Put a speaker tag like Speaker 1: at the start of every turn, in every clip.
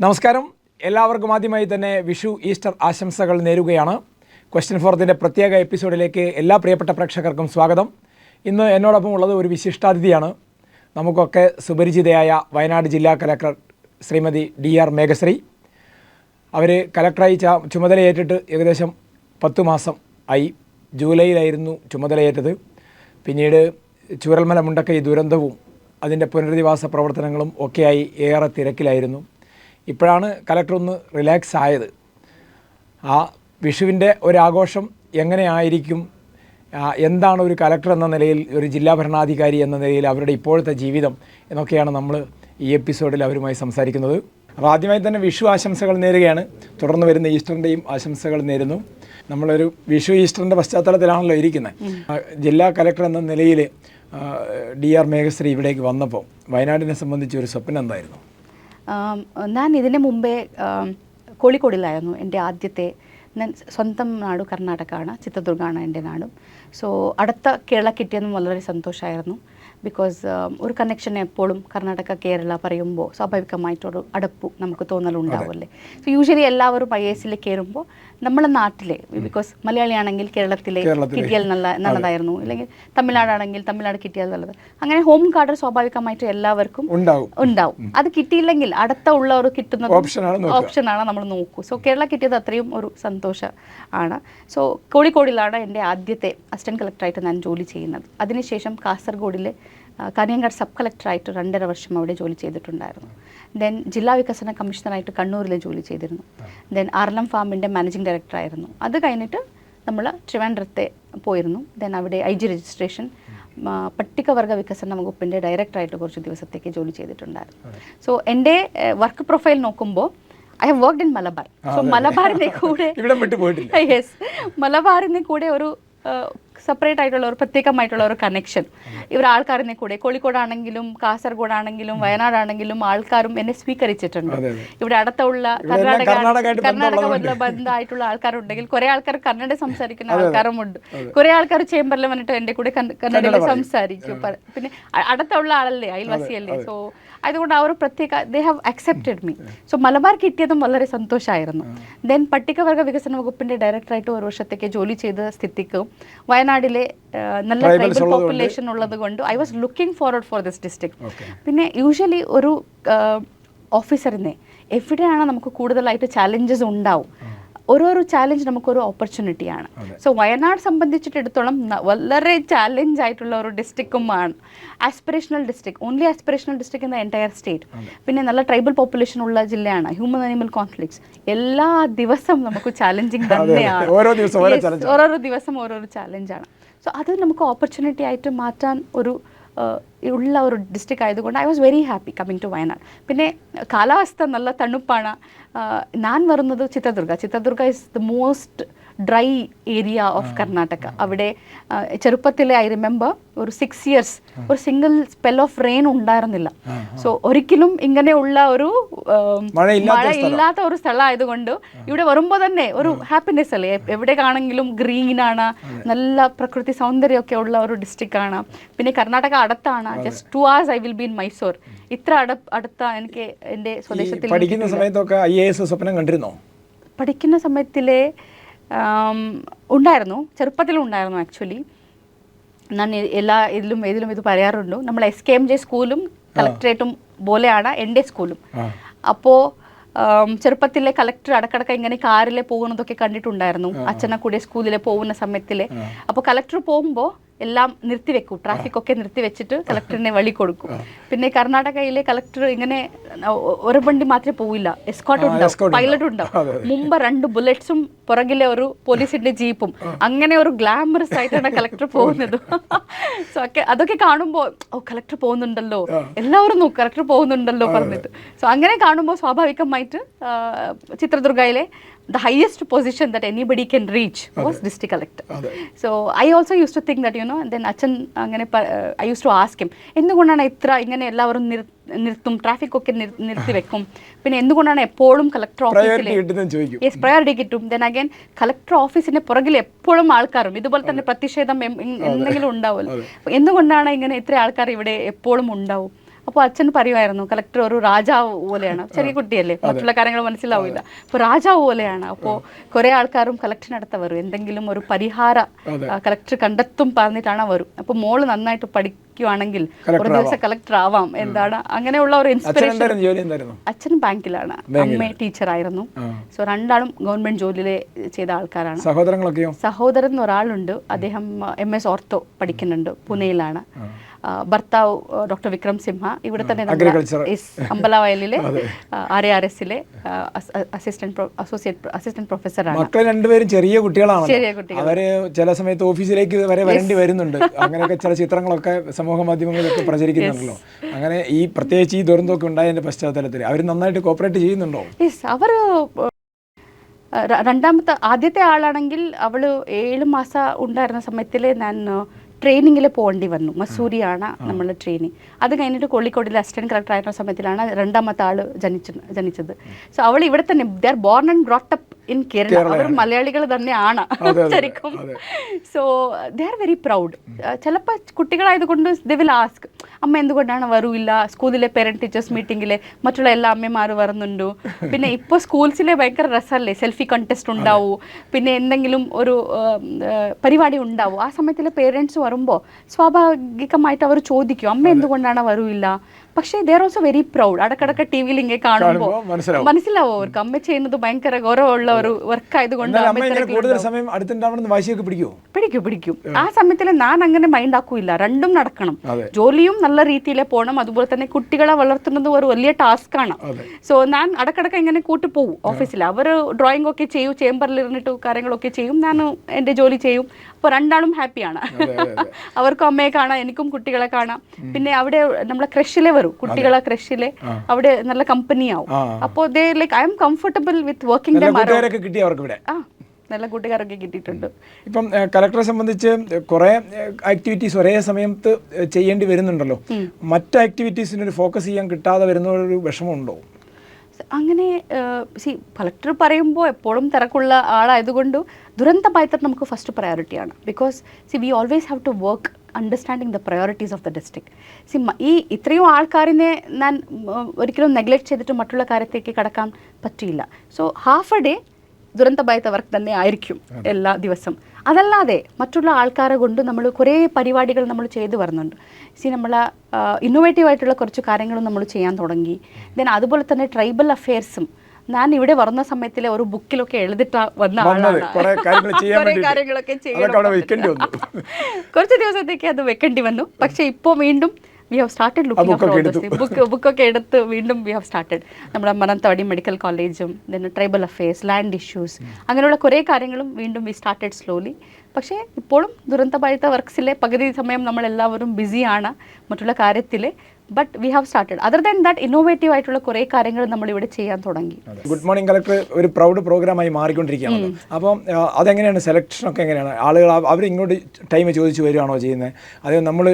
Speaker 1: നമസ്കാരം. എല്ലാവർക്കും ആദ്യമായി തന്നെ വിഷു ഈസ്റ്റർ ആശംസകൾ നേരുകയാണ്. ക്വസ്റ്റ്യൻ ഫോറത്തിന്റെ പ്രത്യേക എപ്പിസോഡിലേക്ക് എല്ലാ പ്രിയപ്പെട്ട പ്രേക്ഷകർക്കും സ്വാഗതം. ഇന്ന് എന്നോടൊപ്പം ഉള്ളത് ഒരു വിശിഷ്ടാതിഥിയാണ്. നമുക്കൊക്കെ സുപരിചിതയായ വയനാട് ജില്ലാ collector Shrimati D R Meghashree. അവർ കലക്ടറായി ചുമതലയേറ്റിട്ട് ഏകദേശം പത്തു മാസം ആയി. ജൂലൈയിലായിരുന്നു ചുമതലയേറ്റത്. പിന്നീട് ചൂരൽമല മുണ്ടക്കൈ ദുരന്തവും അതിന്റെ പുനരധിവാസ പ്രവർത്തനങ്ങളും ഒക്കെയായി ഏറെ തിരക്കിലായിരുന്നു. ഇപ്പോഴാണ് കലക്ടർ ഒന്ന് റിലാക്സ് ആയത്. ആ വിഷുവിന്റെ ഒരാഘോഷം എങ്ങനെയായിരിക്കും? എന്താണ് ഒരു കലക്ടർ എന്ന നിലയിൽ ഒരു ജില്ലാ ഭരണാധികാരി എന്ന നിലയിൽ അവരുടെ ഇപ്പോഴത്തെ ജീവിതം എന്നൊക്കെയാണ് നമ്മൾ ഈ എപ്പിസോഡിൽ അവരുമായി സംസാരിക്കുന്നത്. അപ്പോൾ ആദ്യമായി തന്നെ വിഷു ആശംസകൾ നേരുകയാണ്. തുടർന്ന് വരുന്ന ഈസ്റ്ററിന്റെയും ആശംസകൾ നേരുന്നു. നമ്മളൊരു വിഷു ഈസ്റ്ററിന്റെ പശ്ചാത്തലത്തിലാണല്ലോ ഇരിക്കുന്നത് ജില്ലാ കലക്ടർ എന്ന നിലയിൽ ഡി ആർ മേഘശ്രീ ഇവിടേക്ക് വന്നപ്പോൾ വയനാടിനെ സംബന്ധിച്ച് ഒരു സ്വപ്നം എന്തായിരുന്നു?
Speaker 2: ഞാൻ ഇതിന് മുമ്പേ കോഴിക്കോടിലായിരുന്നു എന്റെ ആദ്യത്തെ ഞാൻ സ്വന്തം നാട് കർണാടകമാണ് ചിത്രദുർഗാണ് എന്റെ നാടും. സോ അടുത്ത കേരള കിട്ടിയതും വളരെ സന്തോഷമായിരുന്നു ബിക്കോസ് ഒരു കണക്ഷൻ എപ്പോഴും കർണാടക കേരള പറയുമ്പോൾ സ്വാഭാവികമായിട്ടൊരു അടപ്പ് നമുക്ക് തോന്നലുണ്ടാവുമല്ലേ സോ യൂഷ്വലി എല്ലാവരും ഐ എസിൽ കയറുമ്പോൾ നമ്മുടെ നാട്ടിലെ ബിക്കോസ് മലയാളിയാണെങ്കിൽ കേരളത്തിലെ. കിട്ടിയാൽ നല്ല നല്ലതായിരുന്നു. അല്ലെങ്കിൽ തമിഴ്നാടാണെങ്കിൽ തമിഴ്നാട് കിട്ടിയാൽ നല്ലത്. അങ്ങനെ ഹോം കാർഡ് സ്വാഭാവികമായിട്ട് എല്ലാവർക്കും
Speaker 1: ഉണ്ടാവും.
Speaker 2: ഉണ്ടാവും. അത് കിട്ടിയില്ലെങ്കിൽ അടുത്ത ഉള്ള ഒരു കിട്ടുന്നത്
Speaker 1: ഓപ്ഷനാണ് നോക്കുക.
Speaker 2: ഓപ്ഷനാണ് നമ്മൾ നോക്കൂ. സോ കേരള കിട്ടിയത് അത്രയും ഒരു സന്തോഷം ആണ്. സോ കോഴിക്കോടിലാണ് എന്റെ ആദ്യത്തെ അസിസ്റ്റന്റ് കളക്ടറായിട്ട് ഞാൻ ജോലി ചെയ്യുന്നത്. അതിനുശേഷം കാസർഗോഡിലെ കാഞ്ഞങ്ങാട് സബ് കളക്ടറായിട്ട് രണ്ടര വർഷം അവിടെ ജോലി ചെയ്തിട്ടുണ്ടായിരുന്നു. ദെൻ ജില്ലാ വികസന കമ്മീഷണറായിട്ട് കണ്ണൂരിൽ ജോലി ചെയ്തിരുന്നു. ദെൻ ആർലം ഫാമിന്റെ മാനേജിങ് ഡയറക്ടറായിരുന്നു അത് കഴിഞ്ഞിട്ട് നമ്മൾ ട്രിവാൻഡ്രത്തെ പോയിരുന്നു. ദെൻ അവിടെ ഐ ജി രജിസ്ട്രേഷൻ പട്ടികവർഗ വികസന വകുപ്പിന്റെ ഡയറക്ടറായിട്ട് കുറച്ച് ദിവസത്തേക്ക് ജോലി ചെയ്തിട്ടുണ്ടായിരുന്നു. സോ എന്റെ വർക്ക് പ്രൊഫൈൽ നോക്കുമ്പോൾ I have worked in Malabar so മലബാറിന്റെ കൂടെ യെസ് മലബാറിന്റെ കൂടെ ഒരു സെപ്പറേറ്റ് ആയിട്ടുള്ള ഒരു പ്രത്യേകമായിട്ടുള്ള ഒരു കണക്ഷൻ ഇവർ ആൾക്കാരിനെ കൂടെ കോഴിക്കോടാണെങ്കിലും കാസർഗോഡാണെങ്കിലും വയനാടാണെങ്കിലും ആൾക്കാരും എന്നെ സ്വീകരിച്ചിട്ടുണ്ട്. ഇവിടെ അടുത്തുള്ള കർണാടക കർണാടക ബന്ധമായിട്ടുള്ള ആൾക്കാരുണ്ടെങ്കിൽ കുറെ ആൾക്കാർ കന്നഡ സംസാരിക്കുന്ന ആൾക്കാരും ഉണ്ട് കുറെ ആൾക്കാർ ചേംബറിൽ വന്നിട്ട് എന്റെ കൂടെ കന്നഡ കന്നഡയിൽ സംസാരിക്കും. പിന്നെ അടുത്തുള്ള ആളല്ലേ അയൽവാസിയല്ലേ. സോ അതുകൊണ്ട് ആ ഒരു പ്രത്യേക they have accepted me so Malabar കിട്ടിയതും വളരെ സന്തോഷമായിരുന്നു ദെൻ പട്ടികവർഗ വികസന വകുപ്പിന്റെ ഡയറക്ടറായിട്ട് ഒരു വർഷത്തേക്ക് ജോലി ചെയ്ത സ്ഥിതിക്ക് വയനാടിലെ നല്ല ട്രൈബൽ പോപ്പുലേഷൻ ഉള്ളത് കൊണ്ട് I was looking forward for this district. പിന്നെ യൂഷ്വലി ഒരു ഓഫീസറിനെ എവിടെയാണ് നമുക്ക് കൂടുതലായിട്ട് ചാലഞ്ചസ് ഉണ്ടാവും? ഓരോരോ ചാലഞ്ച് നമുക്കൊരു ഓപ്പർച്യൂണിറ്റിയാണ് സോ വയനാട് സംബന്ധിച്ചിടത്തോളം വളരെ ചാലഞ്ച് ആയിട്ടുള്ള ഒരു ഡിസ്ട്രിക്റ്റുമാണ് aspirational district only aspirational district in the entire state പിന്നെ നല്ല ട്രൈബൽ പോപ്പുലേഷൻ ഉള്ള ജില്ലയാണ്. ഹ്യൂമൻ അനിമൽ കോൺഫ്ലിക്ട്സ് എല്ലാ ദിവസം നമുക്ക് ചാലഞ്ചിങ് തന്നെയാണ്.
Speaker 1: ഓരോ ദിവസം
Speaker 2: ഓരോരോ ദിവസം ഓരോരോ ചാലഞ്ചാണ് സോ അത് നമുക്ക് ഓപ്പർച്യൂണിറ്റി ആയിട്ട് മാറ്റാൻ ഒരു ഉള്ള ഒരു ഡിസ്ട്രിക്ട് ആയതുകൊണ്ട് I was very happy coming to Wayanad പിന്നെ കാലാവസ്ഥ നല്ല തണുപ്പാണ്. ഞാൻ വരുന്നത് Chitradurga. Chitradurga is the most dry area of Karnataka അവിടെ ചെറുപ്പത്തിലെ ഐ റിമെമ്പർ ഒരു സിക്സ് ഇയേഴ്സ് ഒരു സിംഗിൾ സ്പെൽ ഓഫ് റെയിൻ ഉണ്ടായിരുന്നില്ല. സോ ഒരിക്കലും ഇങ്ങനെയുള്ള ഒരു
Speaker 1: മഴയില്ലാത്ത
Speaker 2: മഴ ഇല്ലാത്ത ഒരു സ്ഥലമായതുകൊണ്ട് ഇവിടെ വരുമ്പോൾ തന്നെ ഒരു ഹാപ്പിനെസ് അല്ലേ? എവിടെ കാണെങ്കിലും ഗ്രീൻ ആണ് നല്ല പ്രകൃതി സൗന്ദര്യമൊക്കെ ഉള്ള ഒരു ഡിസ്ട്രിക്റ്റ് ആണ്. പിന്നെ കർണാടക അടുത്താണ്. Just two hours I will be in Mysore ഇത്ര അട അടുത്ത എനിക്ക് എന്റെ സ്വദേശത്തിൽ
Speaker 1: പഠിക്കുന്ന സമയത്തൊക്കെ ഐ എ എസ് സ്വപ്നം കണ്ടിരുന്നോ?
Speaker 2: പഠിക്കുന്ന സമയത്തിലെ ഉണ്ടായിരുന്നു. ചെറുപ്പത്തിലും ഉണ്ടായിരുന്നു ആക്ച്വലി ഞാൻ എല്ലാ ഇതിലും ഏതിലും ഇത് പറയാറുണ്ട്. നമ്മൾ എസ് കെ എം ജെ സ്കൂളും കളക്ടറേറ്റും പോലെയാണ് എന്റെ സ്കൂളും. അപ്പോൾ ചെറുപ്പത്തിലെ കളക്ടർ അടക്കടക്ക ഇങ്ങനെ കാറിലെ പോകുന്നതൊക്കെ കണ്ടിട്ടുണ്ടായിരുന്നു. അച്ഛനെ കൂടെ സ്കൂളിലെ പോകുന്ന സമയത്തിലെ. അപ്പോൾ കളക്ടർ പോകുമ്പോൾ എല്ലാം നിർത്തിവെക്കും ട്രാഫിക് ഒക്കെ നിർത്തിവെച്ചിട്ട് കളക്ടറിനെ വഴി കൊടുക്കും. പിന്നെ കർണാടകയിലെ കളക്ടർ ഇങ്ങനെ ഒരു വണ്ടി മാത്രമേ പോവില്ല. എസ്കോട്ട് ഉണ്ടാവും. പൈലറ്റ് ഉണ്ടാവും. മുമ്പ് രണ്ട് ബുള്ളറ്റ്സും പുറകിലെ ഒരു പോലീസിന്റെ ജീപ്പും. അങ്ങനെ ഒരു ഗ്ലാമറസ് ആയിട്ടാണ് കളക്ടർ പോകുന്നത്. സോ ഒക്കെ അതൊക്കെ കാണുമ്പോൾ ഓ കളക്ടർ പോകുന്നുണ്ടല്ലോ. എല്ലാവരും നോക്കും കളക്ടർ പോകുന്നുണ്ടല്ലോ പറഞ്ഞിട്ട്. സോ അങ്ങനെ കാണുമ്പോൾ സ്വാഭാവികമായിട്ട് ആ, ചിത്രദുർഗയിലെ the highest position that anybody was reach was district collector
Speaker 1: അതെ.
Speaker 2: So I also use to think that you then Achan, uh, I used to ask him, എന്തുകൊണ്ടാണ് ഇത്ര ഇങ്ങനെ എല്ലാവരും നിർത്തും ട്രാഫിക് ഒക്കെ നിർത്തി വെക്കും? പിന്നെ എന്തുകൊണ്ടാണ് എപ്പോഴും കളക്ടർ ഓഫീസിൽ
Speaker 1: പ്രയോറിറ്റി
Speaker 2: യെസ് പ്രയോറിറ്റി കിട്ടും. ദെൻ അഗൈൻ കളക്ടർ ഓഫീസിന്റെ പുറകിൽ എപ്പോഴും ആൾക്കാരും ഇതുപോലെ തന്നെ പ്രതിഷേധം എന്തെങ്കിലും ഉണ്ടാവുമല്ലോ. എന്തുകൊണ്ടാണ് ഇങ്ങനെ ഇത്ര ആൾക്കാർ ഇവിടെ എപ്പോഴും ഉണ്ടാവും? അപ്പോൾ അപ്പോൾ അച്ഛൻ പറയുമായിരുന്നു കളക്ടർ ഒരു രാജാവ് പോലെയാണ്. ചെറിയ കുട്ടിയല്ലേ മറ്റുള്ള കാര്യങ്ങൾ മനസ്സിലാവില്ല. അപ്പോൾ രാജാവ് പോലെയാണ്. അപ്പോൾ കുറേ ആൾക്കാരും കളക്ടറിനടുത്ത് വരും. എന്തെങ്കിലും ഒരു പരിഹാര കളക്ടർ കണ്ടെത്തും പറഞ്ഞിട്ടാണ് വരും. അപ്പോൾ മോൾ നന്നായിട്ട് പഠിക്കുവാണെങ്കിൽ ഒരു ദിവസം കളക്ടർ ആവാം. എന്താണ്? അങ്ങനെയുള്ള ഒരു ഇൻസ്പിറേഷൻ അച്ഛൻ ബാങ്കിലാണ്. അമ്മ ടീച്ചർ ആയിരുന്നു. സോ രണ്ടാളും ഗവൺമെന്റ് ജോലിയിൽ ചെയ്ത ആൾക്കാരാണ്.
Speaker 1: സഹോദരങ്ങളൊക്കെയോ?
Speaker 2: സഹോദരൻ ഒരാളുണ്ട്. അദ്ദേഹം എം എസ് ഓർത്തോ പഠിക്കുന്നുണ്ട്. പൂനെയിലാണ്. ഭർത്താവ് ഡോക്ടർ വിക്രം സിംഹ. ഇവിടെ തന്നെ അമ്പല
Speaker 1: വയലിലെ
Speaker 2: yes, അമ്പലവയലിലെ ആർ എ ആർ എസിലെ അസിസ്റ്റന്റ് അസോസിയേറ്റ് അസിസ്റ്റന്റ് പ്രൊഫസറാണ്
Speaker 1: മക്കൾ രണ്ടുപേരും ചെറിയ കുട്ടികളാണ്
Speaker 2: ചെറിയ കുട്ടികൾ.
Speaker 1: അവർ ചില സമയത്ത് ഓഫീസിലേക്ക് വരെ വരേണ്ടി വരുന്നുണ്ട്. അങ്ങനെയൊക്കെ ചില ചിത്രങ്ങളൊക്കെ സമൂഹ മാധ്യമങ്ങളിലൊക്കെ പ്രചരിക്കുന്നുണ്ടല്ലോ. അങ്ങനെ ഈ പ്രത്യേകിച്ച് ഈ ദുരന്തമൊക്കെ ഉണ്ടായതിന്റെ പശ്ചാത്തലത്തിൽ അവർ നന്നായിട്ട് കോപ്പറേറ്റ് ചെയ്യുന്നുണ്ടോ?
Speaker 2: അവർ രണ്ടാമത്തെ ആദ്യത്തെ ആളാണെങ്കിൽ അവൾ ഏഴ് മാസം ഉണ്ടായിരുന്ന സമയത്തിൽ ഞാൻ ട്രെയിനിങ്ങിൽ പോകേണ്ടി വന്നു. മസൂരിയാണ് നമ്മൾ ട്രെയിനിങ് അത് കഴിഞ്ഞിട്ട് കോഴിക്കോടിലെ അസിസ്റ്റന്റ് കളക്ടർ ആയിരുന്ന സമയത്തിലാണ് രണ്ടാമത്തെ ആൾ ജനിച്ചു ജനിച്ചത്. സോ അവൾ ഇവിടെ തന്നെ they are born and brought up in Kerala. അവർ മലയാളികൾ തന്നെയാണ് ശരിക്കും. So they are very proud ചിലപ്പോൾ കുട്ടികളായതുകൊണ്ട് ദേ വിൽ ആസ്ക് അമ്മ എന്തുകൊണ്ടാണ് വരൂല്ല? സ്കൂളിലെ പേരന്റ് ടീച്ചേഴ്സ് മീറ്റിംഗിലെ മറ്റുള്ള എല്ലാ അമ്മമാർ വരുന്നുണ്ടോ? പിന്നെ ഇപ്പോൾ സ്കൂൾസിലെ ഭയങ്കര രസമല്ലേ സെൽഫി കണ്ടസ്റ്റ് ഉണ്ടാവൂ. പിന്നെ എന്തെങ്കിലും ഒരു പരിപാടി ഉണ്ടാവും. ആ സമയത്തിൽ പേരൻസ് വരുമ്പോൾ സ്വാഭാവികമായിട്ട് അവർ ചോദിക്കും അമ്മ എന്തുകൊണ്ടാണ് വരൂല്ല? പക്ഷേ ദർ ഓൾസോ വെരി പ്രൗഡ് അടക്കടക്ക ടി വിയിൽ ഇങ്ങനെ കാണുമ്പോൾ
Speaker 1: മനസ്സിലാവോ.
Speaker 2: അവർക്ക്. അമ്മ ചെയ്യുന്നത് ഭയങ്കര ഗൗരവമുള്ള ഒരു വർക്ക് ആയതുകൊണ്ട് പിടിക്കും പിടിക്കും. ആ സമയത്തിൽ ഞാൻ അങ്ങനെ മൈൻഡ് ആക്കൂല രണ്ടും നടക്കണം. ജോലിയും നല്ല രീതിയിൽ പോകണം അതുപോലെ തന്നെ കുട്ടികളെ വളർത്തുന്നത് ഒരു വലിയ ടാസ്ക് ആണ്. സോ ഞാൻ അടക്കടക്ക് ഇങ്ങനെ കൂട്ടി പോകും ഓഫീസിൽ അവർ ഡ്രോയിങ് ഒക്കെ ചെയ്യും ചേംബറിൽ ഇരുന്നിട്ട് കാര്യങ്ങളൊക്കെ ചെയ്യും. ഞാൻ എന്റെ ജോലി ചെയ്യും. അപ്പോൾ രണ്ടാളും ഹാപ്പിയാണ്. അവർക്കും അമ്മയെ കാണാം എനിക്കും കുട്ടികളെ കാണാം. പിന്നെ അവിടെ നമ്മളെ ക്രഷിലെ വരും. കുട്ടികളെ ക്രഷിലെ അവിടെ നല്ല കമ്പനി ആവും.
Speaker 1: ആ.
Speaker 2: അപ്പോൾ they like I'm comfortable with working
Speaker 1: കിട്ടി അവർക്ക് ഇവിടെ
Speaker 2: ആ നല്ല കൂട്ടുകാരൊക്കെ കിട്ടിയിട്ടുണ്ട്.
Speaker 1: ഇപ്പം കലക്ടറെ സംബന്ധിച്ച് കുറേ ആക്ടിവിറ്റീസ് ഒരേ സമയത്ത് ചെയ്യേണ്ടി വരുന്നുണ്ടല്ലോ. മറ്റ് ആക്ടിവിറ്റീസിന് ഒരു ഫോക്കസ് ചെയ്യാൻ കിട്ടാതെ വരുന്ന ഒരു വിഷമമുണ്ടോ
Speaker 2: അങ്ങനെ സി കളക്ടർ പറയുമ്പോൾ എപ്പോഴും തിരക്കുള്ള ആളായതുകൊണ്ട് ദുരന്ത ബാധിതർ നമുക്ക് first പ്രയോറിറ്റിയാണ് because see we always have to work understanding the priorities of the district see ഈ ഇത്രയും ആൾക്കാരിനെ ഞാൻ ഒരിക്കലും നെഗ്ലക്ട് ചെയ്തിട്ട് മറ്റുള്ള കാര്യത്തേക്ക് കടക്കാൻ പറ്റിയില്ല. സോ ഹാഫ് എ ഡേ ദുരന്ത ഭയത്തവർക്ക് വർക്ക് തന്നെ ആയിരിക്കും എല്ലാ ദിവസം. അതല്ലാതെ മറ്റുള്ള ആൾക്കാരെ കൊണ്ട് നമ്മൾ കുറേ പരിപാടികൾ നമ്മൾ ചെയ്തു വരുന്നുണ്ട്. സി നമ്മൾ ഇന്നോവേറ്റീവ് ആയിട്ടുള്ള കുറച്ച് കാര്യങ്ങളും നമ്മൾ ചെയ്യാൻ തുടങ്ങി. ദെൻ അതുപോലെ തന്നെ ട്രൈബൽ അഫെയർസും ഞാൻ ഇവിടെ വരുന്ന സമയത്തിൽ ഒരു ബുക്കിലൊക്കെ എഴുതിട്ട് വന്ന കാര്യങ്ങളൊക്കെ കുറച്ച് ദിവസത്തേക്ക് അത് വെക്കേണ്ടി വന്നു. പക്ഷെ ഇപ്പോൾ വീണ്ടും വി ഹാവ് സ്റ്റാർട്ടഡ് ലുക്കിംഗ്
Speaker 1: ബുക്കൊക്കെ എടുത്തു.
Speaker 2: ബുക്ക് ബുക്കൊക്കെ എടുത്ത് വീണ്ടും വി ഹാവ് സ്റ്റാർട്ടഡ് നമ്മുടെ മനന്തവാടി മെഡിക്കൽ കോളേജും then tribal affairs land issues അങ്ങനെയുള്ള കുറേ കാര്യങ്ങളും വീണ്ടും വി സ്റ്റാർട്ടഡ് സ്ലോലി പക്ഷേ ഇപ്പോഴും ദുരന്തബാധിത വർക്ക്സിലെ പകുതി സമയം നമ്മളെല്ലാവരും ബിസിയാണ് മറ്റുള്ള കാര്യത്തിൽ but we have started other than that innovative ആയിട്ടുള്ള കുറേ കാര്യങ്ങൾ നമ്മൾ ഇവിടെ ചെയ്യാൻ തുടങ്ങി.
Speaker 1: ഗുഡ് മോർണിംഗ് കളക്ടർ ഒരു പ്രൗഡ് പ്രോഗ്രാമായി മാറിക്കൊണ്ടിരിക്കുകയാണ് അപ്പം അതെങ്ങനെയാണ്? സെലക്ഷൻ ഒക്കെ എങ്ങനെയാണ്? ആളുകൾ അവർ ഇങ്ങോട്ട് ടൈം ചോദിച്ചു വരികയാണോ ചെയ്യുന്നത്? അതേ നമ്മൾ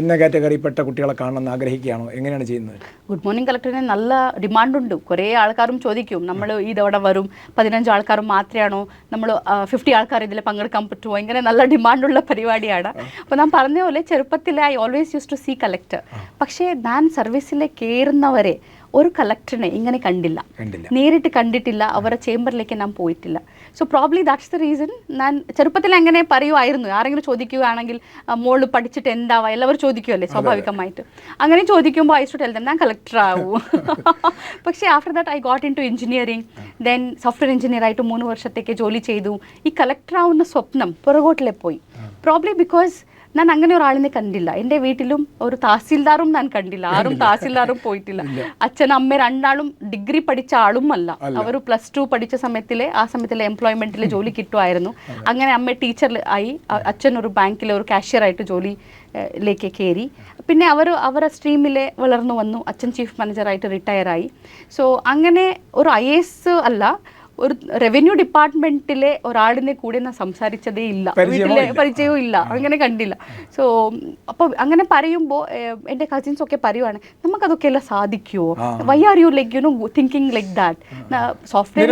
Speaker 1: ഇന്ന കാറ്റഗറിപ്പെട്ട കുട്ടികളെ കാണണമെന്ന് ആഗ്രഹിക്കുകയാണോ? എങ്ങനെയാണ് ചെയ്യുന്നത്?
Speaker 2: ഗുഡ് മോർണിംഗ് കളക്ടറിന് നല്ല ഡിമാൻഡുണ്ട് കുറേ ആൾക്കാരും ചോദിക്കും. നമ്മൾ ഈ തവണ വരും. പതിനഞ്ച് ആൾക്കാർ മാത്രമാണോ നമ്മൾ ഫിഫ്റ്റി ആൾക്കാർ ഇതിൽ പങ്കെടുക്കാൻ പറ്റുമോ ഇങ്ങനെ നല്ല ഡിമാൻഡുള്ള പരിപാടിയാണ്. അപ്പോൾ ഞാൻ പറഞ്ഞ പോലെ ചെറുപ്പത്തിൽ I always use to see collector പക്ഷേ ഞാൻ സർവീസിലെ കയറുന്നവരെ ഒരു കളക്ടറിനെ ഇങ്ങനെ കണ്ടില്ല. നേരിട്ട് കണ്ടിട്ടില്ല അവരുടെ ചേംബറിലേക്ക് ഞാൻ പോയിട്ടില്ല. So probably that's the reason ഞാൻ ചെറുപ്പത്തിൽ അങ്ങനെ പറയുമായിരുന്നു ആരെങ്കിലും ചോദിക്കുകയാണെങ്കിൽ മോൾ പഠിച്ചിട്ട് എന്താവാ? എല്ലാവരും ചോദിക്കുമല്ലേ സ്വാഭാവികമായിട്ട്. അങ്ങനെ ചോദിക്കുമ്പോൾ ഐ ടു ടെൽ ഞാൻ കളക്ടർ ആവൂ. പക്ഷേ after that I got into engineering then software engineer ആയിട്ട് മൂന്ന് വർഷത്തേക്ക് ജോലി ചെയ്തു. ഈ കളക്ടർ ആവുന്ന സ്വപ്നം പുറകോട്ടിലെ പോയി. പ്രോബ്ലി ബിക്കോസ് ഞാൻ അങ്ങനെ ഒരാളിനെ കണ്ടില്ല. എന്റെ വീട്ടിലും ഒരു തഹസീൽദാറും ഞാൻ കണ്ടില്ല. ആരും തഹസീൽദാറും പോയിട്ടില്ല. അച്ഛൻ അമ്മ രണ്ടാളും ഡിഗ്രി പഠിച്ച ആളും അല്ല. അവർ പ്ലസ് ടു പഠിച്ച സമയത്തിലെ ആ സമയത്തിലെ എംപ്ലോയ്മെന്റിൽ ജോലി കിട്ടുമായിരുന്നു. അങ്ങനെ അമ്മ ടീച്ചർ ആയി. അച്ഛൻ ഒരു ബാങ്കിലെ ഒരു കാഷ്യർ ആയിട്ട് ജോലി ലേക്ക് കയറി പിന്നെ അവർ അവരുടെ സ്ട്രീമിലെ വളർന്നു വന്നു. അച്ഛൻ ചീഫ് മാനേജറായിട്ട് റിട്ടയർ ആയി. സോ അങ്ങനെ ഒരു ഐ എസ് അല്ല. ഒരു റവന്യൂ ഡിപ്പാർട്ട്മെന്റിലെ ഒരാളിനെ കൂടി ഞാൻ സംസാരിച്ചതേ ഇല്ല. വീട്ടിലെ പരിചയവും ഇല്ല. അങ്ങനെ കണ്ടില്ല. സോ അപ്പോൾ അങ്ങനെ പറയുമ്പോൾ എന്റെ കസിൻസ് ഒക്കെ പറയുവാണ് നമുക്കതൊക്കെ എല്ലാം സാധിക്കുമോ why are you like you know thinking like that software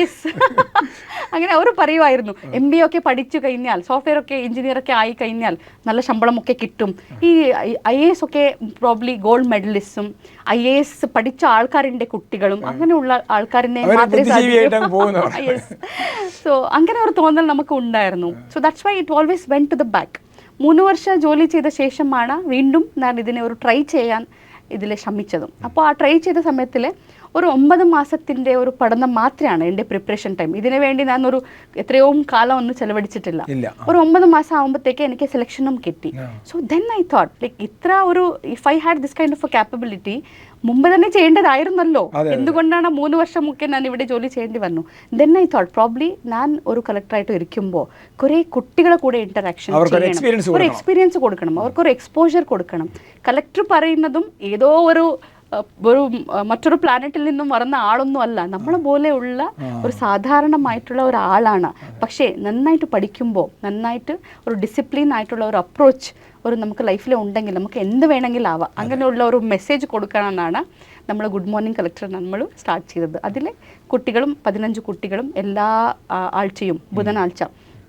Speaker 1: yes
Speaker 2: അങ്ങനെ അവർ പറയുമായിരുന്നു എം ബി ഒക്കെ പഠിച്ചു കഴിഞ്ഞാൽ സോഫ്റ്റ്വെയർ ഒക്കെ എഞ്ചിനീയർ ഒക്കെ ആയി കഴിഞ്ഞാൽ നല്ല ശമ്പളം ഒക്കെ കിട്ടും ഈ ഐ എ എസ് ഒക്കെ പ്രോബ്ലി ഗോൾഡ് മെഡലിസ്റ്റും ഐ എ എസ് പഠിച്ച ആൾക്കാരിന്റെ കുട്ടികളും അങ്ങനെയുള്ള ആൾക്കാരിനെ മാത്രമേ
Speaker 1: ബുദ്ധിജീവിയായിട്ട് പോകുന്ന
Speaker 2: സോ അങ്ങനെ ഒരു തോന്നൽ നമുക്ക് ഉണ്ടായിരുന്നു. So that's why it always went to the back മൂന്ന് വർഷം ജോലി ചെയ്ത ശേഷമാണ് വീണ്ടും ഞാൻ ഇതിനെ ഒരു ട്രൈ ചെയ്യാൻ ഇതിൽ ശ്രമിച്ചതും. അപ്പോൾ ആ ട്രൈ ചെയ്ത സമയത്തിൽ ഒരു ഒമ്പത് മാസത്തിന്റെ ഒരു പഠനം മാത്രമാണ് എന്റെ പ്രിപ്പറേഷൻ ടൈം ഇതിനു വേണ്ടി ഞാൻ ഒരു എത്രയോ കാലം ഒന്നും ചെലവഴിച്ചിട്ടില്ല. ഒരു ഒമ്പത് മാസം ആകുമ്പോഴത്തേക്ക് എനിക്ക് സെലക്ഷനും കിട്ടി. So then I thought like ഇത്ര ഒരു if I had this kind of a capability മുമ്പ് തന്നെ ചെയ്യേണ്ടതായിരുന്നല്ലോ. എന്തുകൊണ്ടാണ് മൂന്ന് വർഷം മുഖ്യം ഞാൻ ഇവിടെ ജോലി ചെയ്യേണ്ടി വന്നു? ദെൻ ഐ തോട്ട് പ്രോബ്ലി ഞാൻ ഒരു കളക്ടറായിട്ട് ഇരിക്കുമ്പോൾ കുറെ കുട്ടികളെ കൂടെ ഇന്ററാക്ഷൻ
Speaker 1: ചെയ്യണം.
Speaker 2: ഒരു എക്സ്പീരിയൻസ് കൊടുക്കണം. അവർക്കൊരു എക്സ്പോഷർ കൊടുക്കണം. കളക്ടർ പറയുന്നതും ഏതോ ഒരു ഒരു മറ്റൊരു പ്ലാനറ്റിൽ നിന്നും വരുന്ന ആളൊന്നും അല്ല നമ്മളെ പോലെയുള്ള ഒരു സാധാരണമായിട്ടുള്ള ഒരാളാണ്. പക്ഷേ നന്നായിട്ട് പഠിക്കുമ്പോൾ നന്നായിട്ട് ഒരു ഡിസിപ്ലിൻ ആയിട്ടുള്ള ഒരു അപ്രോച്ച് ഒരു നമുക്ക് ലൈഫിൽ ഉണ്ടെങ്കിൽ നമുക്ക് എന്ത് വേണമെങ്കിലും ആവാം. അങ്ങനെയുള്ള ഒരു മെസ്സേജ് കൊടുക്കണമെന്നാണ് നമ്മൾ ഗുഡ് മോർണിംഗ് കളക്ടർ നമ്മൾ സ്റ്റാർട്ട് ചെയ്തത്. അതിൽ കുട്ടികളും പതിനഞ്ച് കുട്ടികളും എല്ലാ ആഴ്ചയും ബുധനാഴ്ച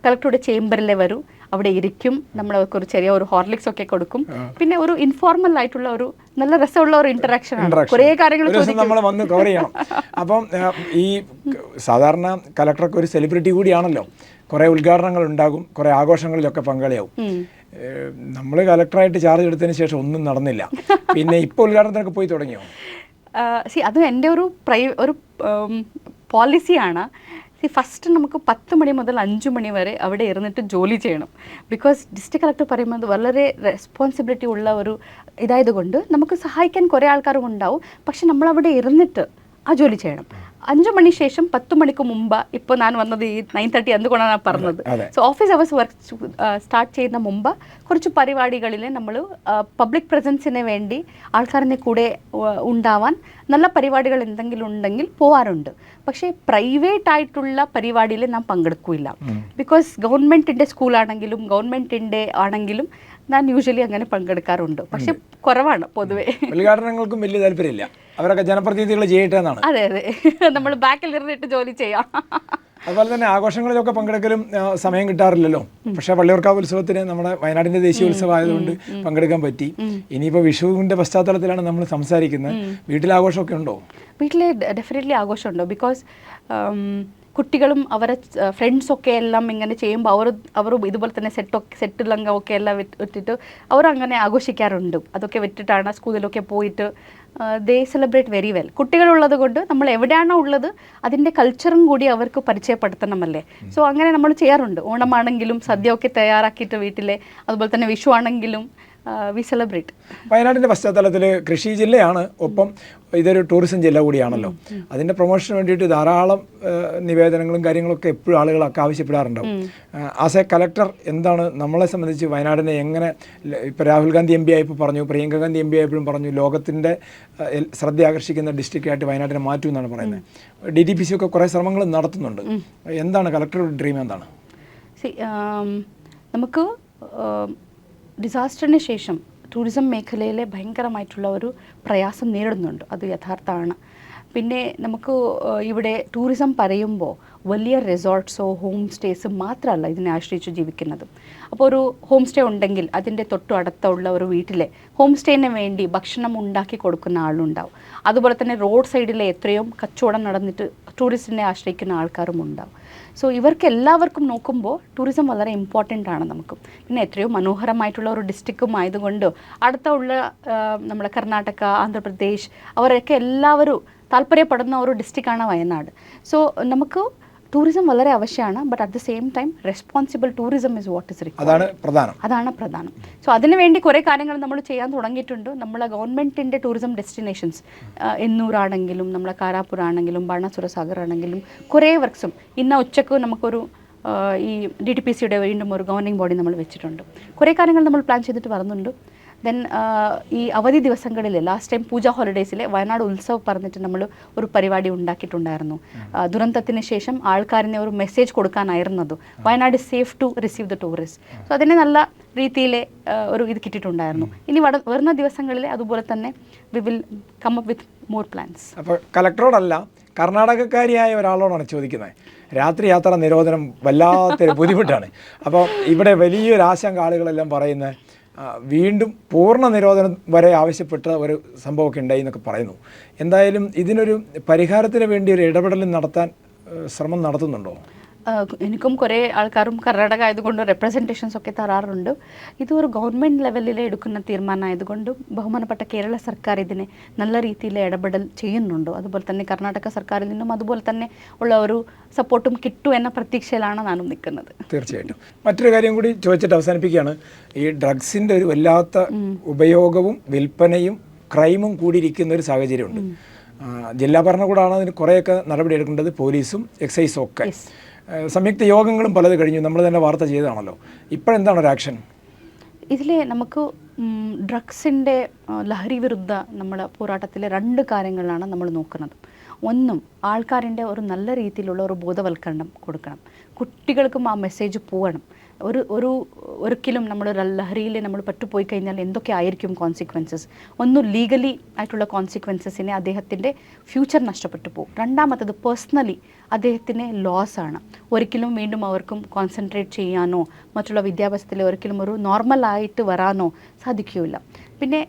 Speaker 2: കളക്ടറുടെ ചേംബറിൽ വരും. അവിടെ ഇരിക്കും. നമ്മൾ അവർക്ക് ഒരു ചെറിയ ഒരു ഹോർലിക്സ് ഒക്കെ കൊടുക്കും. പിന്നെ ഒരു ഇൻഫോർമൽ ആയിട്ടുള്ള ഒരു നല്ല രസമുള്ള ഒരു ഇന്ററാക്ഷൻ ആണ്. കുറേ കാര്യങ്ങൾ
Speaker 1: നമ്മൾ വന്ന് കവർ ചെയ്യണം. അപ്പം ഈ സാധാരണ കളക്ടർക്ക് ഒരു സെലിബ്രിറ്റി കൂടിയാണല്ലോ. കുറേ ഉദ്ഘാടനങ്ങൾ ഉണ്ടാകും. കുറേ ആഘോഷങ്ങളിലൊക്കെ പങ്കാളിയാവും. നമ്മൾ കലക്ടറായിട്ട് ചാർജ് എടുത്തതിന് ശേഷം ഒന്നും നടന്നില്ല. പിന്നെ ഇപ്പോൾ ഉദ്ഘാടനത്തിനൊക്കെ പോയി തുടങ്ങിയോ?
Speaker 2: സി അത് എന്റെ ഒരു പ്രൈ ഒരു പോളിസിയാണ് ഫസ്റ്റ് നമുക്ക് പത്ത് മണി മുതൽ അഞ്ച് മണി വരെ അവിടെ ഇരുന്നിട്ട് ജോലി ചെയ്യണം. ബിക്കോസ് ഡിസ്ട്രിക്ട് കളക്ടർ പറയുമ്പോൾ അത് വളരെ റെസ്പോൺസിബിലിറ്റി ഉള്ള ഒരു ഇതായതുകൊണ്ട് നമുക്ക് സഹായിക്കാൻ കുറേ ആൾക്കാരും ഉണ്ടാവും. പക്ഷെ നമ്മളവിടെ ഇരുന്നിട്ട് ആ ജോലി ചെയ്യണം. അഞ്ചു മണി ശേഷം പത്ത് മണിക്ക് മുമ്പ് ഇപ്പോൾ ഞാൻ വന്നത് ഈ നയൻ തേർട്ടി എന്തുകൊണ്ടാണ് പറഞ്ഞത്. So office hours work start ചെയ്യുന്ന മുമ്പ് കുറച്ച് പരിപാടികളിൽ നമ്മൾ പബ്ലിക് പ്രസൻസിന് വേണ്ടി ആൾക്കാരനെ കൂടെ ഉണ്ടാവാൻ നല്ല പരിപാടികൾ എന്തെങ്കിലും ഉണ്ടെങ്കിൽ പോവാറുണ്ട്. പക്ഷേ പ്രൈവറ്റ് ആയിട്ടുള്ള പരിപാടിയിൽ നാം പങ്കെടുക്കില്ല ബിക്കോസ് ഗവൺമെന്റിന്റെ സ്കൂളാണെങ്കിലും ഗവൺമെന്റിന്റെ ആണെങ്കിലും ഞാൻ യൂഷ്വലി അങ്ങനെ പങ്കെടുക്കാറുണ്ട്. പക്ഷെ കുറവാണ് പൊതുവേ.
Speaker 1: ഉദ്ഘാടനങ്ങൾക്കും വലിയ താല്പര്യമില്ല. അവരൊക്കെ ജനപ്രതിനിധികൾ ചെയ്യട്ടെ എന്നാണ്
Speaker 2: അതെ. അതെ നമ്മൾ ബാക്കിൽ ഇരുന്നിട്ട് ജോലി ചെയ്യാം.
Speaker 1: അതുപോലെ തന്നെ ആഘോഷങ്ങളിലൊക്കെ പങ്കെടുക്കലും സമയം കിട്ടാറില്ലല്ലോ. പക്ഷേ വള്ളിയൂർക്കാവ് ഉത്സവത്തിന് നമ്മുടെ വയനാടിന്റെ ദേശീയ ഉത്സവം ആയതുകൊണ്ട് പങ്കെടുക്കാൻ പറ്റി. ഇനിയിപ്പോൾ വിഷുവിന്റെ പശ്ചാത്തലത്തിലാണ് നമ്മൾ സംസാരിക്കുന്നത്. വീട്ടിൽ ആഘോഷമൊക്കെ ഉണ്ടോ?
Speaker 2: വീട്ടിൽ ഡെഫിനറ്റ്ലി ആഘോഷമുണ്ടോ. ബിക്കോസ് കുട്ടികളും അവരെ ഫ്രണ്ട്സൊക്കെ എല്ലാം ഇങ്ങനെ ചെയ്യുമ്പോൾ അവർ അവർ ഇതുപോലെ തന്നെ സെറ്റൊക്കെ സെറ്റ് ലങ്ക ഒക്കെ എല്ലാം വിട്ട് വിട്ടിട്ട് അവർ അങ്ങനെ ആഘോഷിക്കാറുണ്ട്. അതൊക്കെ വിട്ടിട്ടാണ് സ്കൂളിലൊക്കെ പോയിട്ട് ദേ സെലിബ്രേറ്റ് വെരി വെൽ കുട്ടികളുള്ളത് കൊണ്ട് നമ്മൾ എവിടെയാണോ ഉള്ളത് അതിന്റെ കൾച്ചറും കൂടി അവർക്ക് പരിചയപ്പെടുത്തണമല്ലേ? സോ അങ്ങനെ നമ്മൾ ചെയ്യാറുണ്ട്. ഓണമാണെങ്കിലും സദ്യ ഒക്കെ തയ്യാറാക്കിയിട്ട് വീട്ടിലെ അതുപോലെ തന്നെ വിഷു ആണെങ്കിലും വി സെലിബ്രേറ്റ്
Speaker 1: വയനാടിന്റെ പശ്ചാത്തലത്തിൽ കൃഷി ജില്ലയാണ് ഒപ്പം ഇതൊരു ടൂറിസം ജില്ല കൂടിയാണല്ലോ. അതിന്റെ പ്രൊമോഷന് വേണ്ടിയിട്ട് ധാരാളം നിവേദനങ്ങളും കാര്യങ്ങളൊക്കെ എപ്പോഴും ആളുകളൊക്കെ ആവശ്യപ്പെടാറുണ്ടാവും. ആസ് എ കലക്ടർ എന്താണ് നമ്മളെ സംബന്ധിച്ച് വയനാടിനെ എങ്ങനെ ഇപ്പോൾ ഇപ്പൊ രാഹുൽ ഗാന്ധി എം പി ആയപ്പോൾ പറഞ്ഞു പ്രിയങ്ക ഗാന്ധി എം പി ആയപ്പോഴും പറഞ്ഞു ലോകത്തിന്റെ ശ്രദ്ധ ആകർഷിക്കുന്ന ഡിസ്ട്രിക്റ്റായിട്ട് വയനാടിനെ മാറ്റും എന്നാണ് പറയുന്നത്. ഡി ഡി പി സി ഒക്കെ കുറേ ശ്രമങ്ങൾ നടത്തുന്നുണ്ട്. എന്താണ് കലക്ടറുടെ ഡ്രീം എന്താണ്?
Speaker 2: നമുക്ക് ഡിസാസ്റ്ററിന് ശേഷം ടൂറിസം മേഖലയിലെ ഭയങ്കരമായിട്ടുള്ള ഒരു പ്രയാസം നേരിടുന്നുണ്ട്. അത് യഥാർത്ഥമാണ്. പിന്നെ നമുക്ക് ഇവിടെ ടൂറിസം പറയുമ്പോൾ വലിയ റിസോർട്ട്സോ ഹോം സ്റ്റേസ് മാത്രമല്ല ഇതിനെ ആശ്രയിച്ച് ജീവിക്കുന്നത്. അപ്പോൾ ഒരു ഹോം സ്റ്റേ ഉണ്ടെങ്കിൽ അതിന്റെ തൊട്ടു അടുത്തുള്ള ഒരു വീട്ടിലെ ഹോം സ്റ്റേന് വേണ്ടി ഭക്ഷണം ഉണ്ടാക്കി കൊടുക്കുന്ന ആളുണ്ടാവും. അതുപോലെ തന്നെ റോഡ് സൈഡിലെ എത്രയും കച്ചവടം നടന്നിട്ട് ടൂറിസ്റ്റിനെ ആശ്രയിക്കുന്ന ആൾക്കാരും ഉണ്ടാവും. സോ ഇവർക്ക് എല്ലാവർക്കും നോക്കുമ്പോൾ ടൂറിസം വളരെ ഇമ്പോർട്ടന്റ് ആണ് നമുക്ക്. പിന്നെ എത്രയോ മനോഹരമായിട്ടുള്ള ഒരു ഡിസ്ട്രിക്റ്റും ആയതുകൊണ്ട് അടുത്ത ഉള്ള ആ, നമ്മുടെ കർണാടക ആന്ധ്രാപ്രദേശ് അവരൊക്കെ എല്ലാവരും താല്പര്യപ്പെടുന്ന ഒരു ഡിസ്ട്രിക്റ്റാണ് വയനാട്. സോ നമുക്ക് ടൂറിസം വളരെ ആവശ്യമാണ് but at the same time responsible tourism is what is
Speaker 1: അതാണ് പ്രധാനം.
Speaker 2: അതാണ് പ്രധാനം. സോ അതിനുവേണ്ടി കുറേ കാര്യങ്ങൾ നമ്മൾ ചെയ്യാൻ തുടങ്ങിയിട്ടുണ്ട്. നമ്മളെ ഗവൺമെന്റിന്റെ ടൂറിസം ഡെസ്റ്റിനേഷൻസ് എന്നൂറാണെങ്കിലും നമ്മളെ കാരാപ്പുര ആണെങ്കിലും ബാണാസുര സാഗർ ആണെങ്കിലും കുറേ വർക്ക്സും ഇന്ന ഉച്ചയ്ക്ക് നമുക്കൊരു ഈ ഡി ടി പി സിയുടെ വീണ്ടും ഒരു ഗവർണിംഗ് ബോഡി നമ്മൾ വെച്ചിട്ടുണ്ട്. കുറേ കാര്യങ്ങൾ നമ്മൾ പ്ലാൻ ചെയ്തിട്ട് വരുന്നുണ്ട് ദെൻ ഈ അവധി ദിവസങ്ങളിൽ ലാസ്റ്റ് ടൈം പൂജ ഹോളിഡേയ്സിൽ വയനാട് ഉത്സവ് പറഞ്ഞിട്ട് നമ്മൾ ഒരു പരിപാടി ഉണ്ടാക്കിയിട്ടുണ്ടായിരുന്നു. ദുരന്തത്തിന് ശേഷം ആൾക്കാരിനെ ഒരു message കൊടുക്കാനായിരുന്നത്. Wayanad safe to receive the tourist so അതിനെ നല്ല രീതിയിൽ ഒരു ഇത് കിട്ടിയിട്ടുണ്ടായിരുന്നു. ഇനി വട വരുന്ന ദിവസങ്ങളിൽ അതുപോലെ തന്നെ we will come up with more plans
Speaker 1: അപ്പോൾ കലക്ടറോടല്ല കർണാടകക്കാരിയായ ഒരാളോടാണ് ചോദിക്കുന്നത്. രാത്രി യാത്ര നിരോധനം വല്ലാത്തൊരു ബുദ്ധിമുട്ടാണ്. അപ്പോൾ ഇവിടെ വലിയൊരു ആശങ്ക ആളുകളെല്ലാം പറയുന്നത് വീണ്ടും പൂർണ നിരോധനം വരെ ആവശ്യപ്പെട്ട ഒരു സംഭവമൊക്കെ ഉണ്ടായി എന്നൊക്കെ പറയുന്നു. എന്തായാലും ഇതിനൊരു പരിഹാരത്തിന് വേണ്ടി ഒരു ഇടപെടൽ നടത്താൻ ശ്രമം നടത്തുന്നുണ്ടോ?
Speaker 2: എനിക്കും കുറേ ആൾക്കാരും കർണാടക ആയതുകൊണ്ട് റെപ്രസെന്റേഷൻസ് ഒക്കെ തരാറുണ്ട്. ഇത് ഒരു ഗവൺമെന്റ് ലെവലിൽ എടുക്കുന്ന തീരുമാനമായതുകൊണ്ടും ബഹുമാനപ്പെട്ട കേരള സർക്കാർ ഇതിനെ നല്ല രീതിയിൽ ഇടപെടൽ ചെയ്യുന്നുണ്ട്. അതുപോലെ തന്നെ കർണാടക സർക്കാരിൽ നിന്നും അതുപോലെ തന്നെ ഉള്ള ഒരു സപ്പോർട്ടും കിട്ടും എന്ന പ്രതീക്ഷയിലാണ് ഞാനും നിൽക്കുന്നത്.
Speaker 1: തീർച്ചയായിട്ടും. മറ്റൊരു കാര്യം കൂടി ചോദിച്ചിട്ട് അവസാനിപ്പിക്കുകയാണ്. ഈ ഡ്രഗ്സിന്റെ ഒരു വല്ലാത്ത ഉപയോഗവും വിൽപ്പനയും ക്രൈമും കൂടിയിരിക്കുന്ന ഒരു സാഹചര്യമുണ്ട്. ജില്ലാ ഭരണകൂടമാണ് അതിന് കുറേയൊക്കെ നടപടി എടുക്കേണ്ടത് പോലീസും എക്സൈസും ഒക്കെ. സംയുക്ത യോഗങ്ങളും പലത് കഴിഞ്ഞു. നമ്മൾ തന്നെ വാർത്ത ചെയ്തതാണല്ലോ. ഇപ്പോഴെന്താണ് ഒരു ആക്ഷൻ
Speaker 2: ഇതിൽ നമുക്ക് ഡ്രഗ്സിന്റെ ലഹരി വിരുദ്ധ നമ്മൾ പോരാട്ടത്തിലെ രണ്ട് കാര്യങ്ങളാണ് നമ്മൾ നോക്കുന്നത്. ഒന്നും ആൾക്കാരിന്റെ ഒരു നല്ല രീതിയിലുള്ള ഒരു ബോധവൽക്കരണം കൊടുക്കണം. കുട്ടികൾക്കും ആ മെസ്സേജ് പോകണം ഒരു ഒരു ഒരിക്കലും നമ്മൾ ലഹരിയിൽ നമ്മൾ പറ്റുപോയി കഴിഞ്ഞാൽ എന്തൊക്കെ ആയിരിക്കും കോൺസിക്വൻസസ് ഒന്ന് ലീഗലി ആയിട്ടുള്ള കോൺസിക്വൻസസിനെ അദ്ദേഹത്തിന്റെ ഫ്യൂച്ചർ നഷ്ടപ്പെട്ടു പോകും. രണ്ടാമത്തത് പേഴ്സണലി അദ്ദേഹത്തിന് ലോസ് ആണ്. ഒരിക്കലും വീണ്ടും അവർക്കും കോൺസെൻട്രേറ്റ് ചെയ്യാനോ മറ്റുള്ള വിദ്യാഭ്യാസത്തിൽ ഒരിക്കലും ഒരു നോർമലായിട്ട് വരാനോ സാധിക്കുകയില്ല. പിന്നെ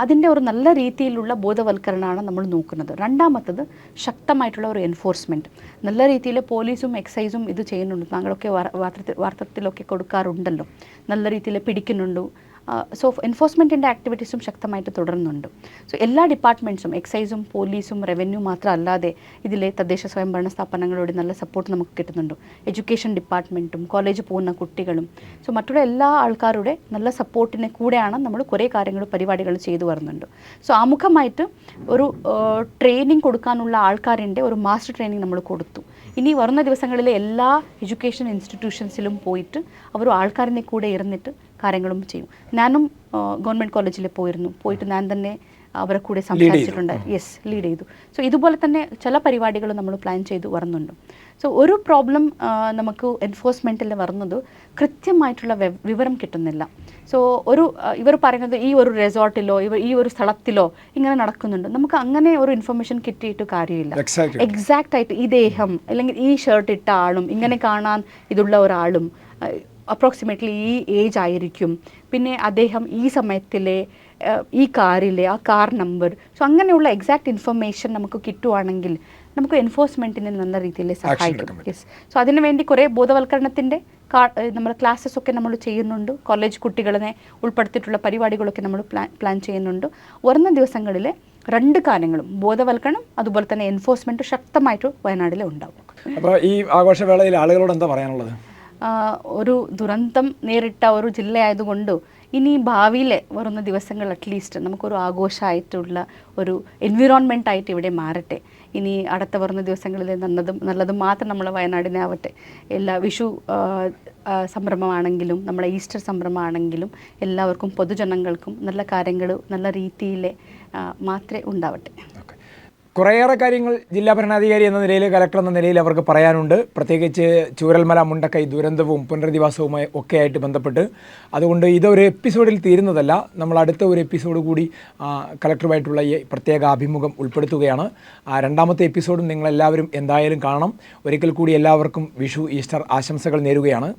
Speaker 2: അതിന്റെ ഒരു നല്ല രീതിയിലുള്ള ബോധവൽക്കരണമാണ് നമ്മൾ നോക്കുന്നത്. രണ്ടാമത്തത് ശക്തമായിട്ടുള്ള ഒരു എൻഫോഴ്സ്മെന്റ് നല്ല രീതിയിൽ പോലീസും എക്സൈസും ഇത് ചെയ്യുന്നുണ്ട്. താങ്കളൊക്കെ വാർത്ത വാർത്തത്തിലൊക്കെ കൊടുക്കാറുണ്ടല്ലോ. നല്ല രീതിയിൽ പിടിക്കുന്നുണ്ട്. സോ എൻഫോഴ്സ്മെന്റിന്റെ ആക്ടിവിറ്റീസും ശക്തമായിട്ട് തുടരുന്നുണ്ട്. സോ എല്ലാ ഡിപ്പാർട്ട്മെന്റ്സും എക്സൈസും പോലീസും റവന്യൂ മാത്രമല്ലാതെ ഇതിലെ തദ്ദേശ സ്വയംഭരണ സ്ഥാപനങ്ങളോട് നല്ല സപ്പോർട്ട് നമുക്ക് കിട്ടുന്നുണ്ട്. എഡ്യൂക്കേഷൻ ഡിപ്പാർട്ട്മെന്റും കോളേജ് പോകുന്ന കുട്ടികളും സോ മറ്റുള്ള എല്ലാ ആൾക്കാരുടെ നല്ല സപ്പോർട്ടിനെ കൂടെയാണ് നമ്മൾ കുറേ കാര്യങ്ങൾ പരിപാടികൾ ചെയ്തു വരുന്നുണ്ട്. സോ ആമുഖമായിട്ട് ഒരു ട്രെയിനിങ് കൊടുക്കാനുള്ള ആൾക്കാരിന്റെ ഒരു മാസ്റ്റർ ട്രെയിനിങ് നമ്മൾ കൊടുത്തു. ഇനി വരുന്ന ദിവസങ്ങളിൽ എല്ലാ എഡ്യൂക്കേഷൻ ഇൻസ്റ്റിറ്റ്യൂഷൻസിലും പോയിട്ട് അവർ ആൾക്കാരിനെ കൂടെ ഇരുന്നിട്ട് കാര്യങ്ങളും ചെയ്യും. ഞാനും ഗവൺമെന്റ് കോളേജിൽ പോയിരുന്നു. പോയിട്ട് ഞാൻ തന്നെ അവരെ കൂടെ സംസാരിച്ചിട്ടുണ്ട്. യെസ് ലീഡ് ചെയ്തു. സോ ഇതുപോലെ തന്നെ ചില പരിപാടികൾ നമ്മൾ പ്ലാൻ ചെയ്തു വരുന്നുണ്ട്. സോ ഒരു പ്രോബ്ലം നമുക്ക് എൻഫോഴ്സ്മെന്റിൽ വരുന്നത് കൃത്യമായിട്ടുള്ള വിവരം കിട്ടുന്നില്ല. സോ ഒരു ഇവർ പറയുന്നത് ഈ ഒരു റിസോർട്ടിലോ ഇവർ ഈ ഒരു സ്ഥലത്തിലോ ഇങ്ങനെ നടക്കുന്നുണ്ട്. നമുക്ക് അങ്ങനെ ഒരു ഇൻഫർമേഷൻ കിട്ടിയിട്ട് കാര്യമില്ല. എക്സാക്റ്റ് ആയിട്ട് ഈ ദേഹം അല്ലെങ്കിൽ ഈ ഷർട്ട് ഇട്ട ആളും ഇങ്ങനെ കാണാൻ ഇതുള്ള ഒരാളും അപ്രോക്സിമേറ്റ്ലി ഈ ഏജ് ആയിരിക്കും. പിന്നെ അദ്ദേഹം ഈ സമയത്തിലെ ഈ കാറിലെ ആ കാർ നമ്പർ സോ അങ്ങനെയുള്ള എക്സാക്ട് ഇൻഫർമേഷൻ നമുക്ക് കിട്ടുവാണെങ്കിൽ നമുക്ക് എൻഫോഴ്സ്മെന്റിനെ നല്ല രീതിയിൽ സഹായിക്കും. യെസ് സോ അതിനുവേണ്ടി കുറേ ബോധവൽക്കരണത്തിന്റെ നമ്മുടെ ക്ലാസ്സസ് ഒക്കെ നമ്മൾ ചെയ്യുന്നുണ്ട്. കോളേജ് കുട്ടികളെ ഉൾപ്പെടുത്തിയിട്ടുള്ള പരിപാടികളൊക്കെ നമ്മൾ പ്ലാൻ പ്ലാൻ ചെയ്യുന്നുണ്ട്. വരുന്ന ദിവസങ്ങളിൽ രണ്ട് കാര്യങ്ങളും ബോധവൽക്കരണം അതുപോലെ തന്നെ എൻഫോഴ്സ്മെന്റ് ശക്തമായിട്ട് വയനാട്ടിൽ ഉണ്ടാവും.
Speaker 1: അപ്പോൾ ഈ ആഘോഷവേളയിൽ ആളുകളോട് എന്താ പറയാനുള്ളത്?
Speaker 2: ഒരു ദുരന്തം നേരിട്ട ഒരു ജില്ലയായതുകൊണ്ട് ഇനി ഭാവിയിൽ വരുന്ന ദിവസങ്ങൾ അറ്റ്ലീസ്റ്റ് നമുക്കൊരു ആഘോഷമായിട്ടുള്ള ഒരു എൻവിറോൺമെന്റ് ആയിട്ട് ഇവിടെ മാറട്ടെ. ഇനി അടുത്ത വരുന്ന ദിവസങ്ങളിൽ നല്ലതും നല്ലതും മാത്രം നമ്മൾ വയനാടിനാവട്ടെ. എല്ലാ വിഷു സംരംഭമാണെങ്കിലും നമ്മളെ ഈസ്റ്റർ സംരംഭമാണെങ്കിലും എല്ലാവർക്കും പൊതുജനങ്ങൾക്കും നല്ല കാര്യങ്ങൾ നല്ല രീതിയിൽ മാത്രമേ ഉണ്ടാവട്ടെ.
Speaker 1: കുറേയേറെ കാര്യങ്ങൾ ജില്ലാ ഭരണാധികാരി എന്ന നിലയിൽ കലക്ടർ എന്ന നിലയിൽ അവർക്ക് പറയാനുണ്ട്. പ്രത്യേകിച്ച് ചൂരൽമല മുണ്ടക്കൈ ദുരന്തവും പുനരധിവാസവുമായി ഒക്കെ ആയിട്ട് ബന്ധപ്പെട്ട്. അതുകൊണ്ട് ഇതൊരു എപ്പിസോഡിൽ തീരുന്നതല്ല. നമ്മൾ അടുത്ത ഒരു എപ്പിസോഡ് കൂടി കലക്ടറുമായിട്ടുള്ള ഈ പ്രത്യേക അഭിമുഖം ഉൾപ്പെടുത്തുകയാണ്. ആ രണ്ടാമത്തെ എപ്പിസോഡും നിങ്ങളെല്ലാവരും എന്തായാലും കാണണം. ഒരിക്കൽ കൂടി എല്ലാവർക്കും വിഷു ഈസ്റ്റർ ആശംസകൾ നേരുകയാണ്.